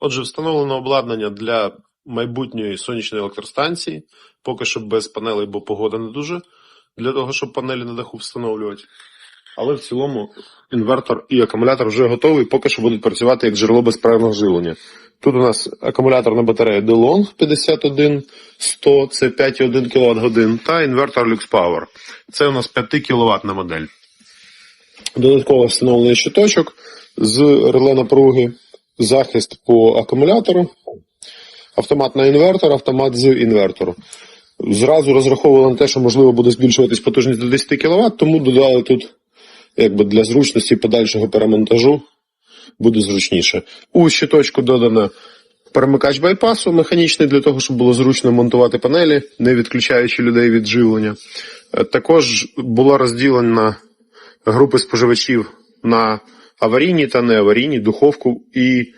Отже, встановлено обладнання для майбутньої сонячної електростанції, поки що без панелей, бо погода не дуже, для того, щоб панелі на даху встановлювати. Але в цілому інвертор і акумулятор вже готові, поки що будуть працювати як джерело безперервного живлення. Тут у нас акумуляторна батарея DeLong 51100, це 5,1 кВт годин, та інвертор LuxPower. Це у нас 5 кВт модель. Додатково встановлений щиточок з реле напруги, захист по акумулятору, автомат на інвертор, автомат з інвертору. Зразу розраховували на те, що можливо буде збільшуватись потужність до 10 кВт, тому додали тут якби для зручності подальшого перемонтажу буде зручніше. У щиточку додано перемикач байпасу механічний для того, щоб було зручно монтувати панелі, не відключаючи людей від живлення. Е, Також була розділена групи споживачів на аварійні та неаварійні, духовку і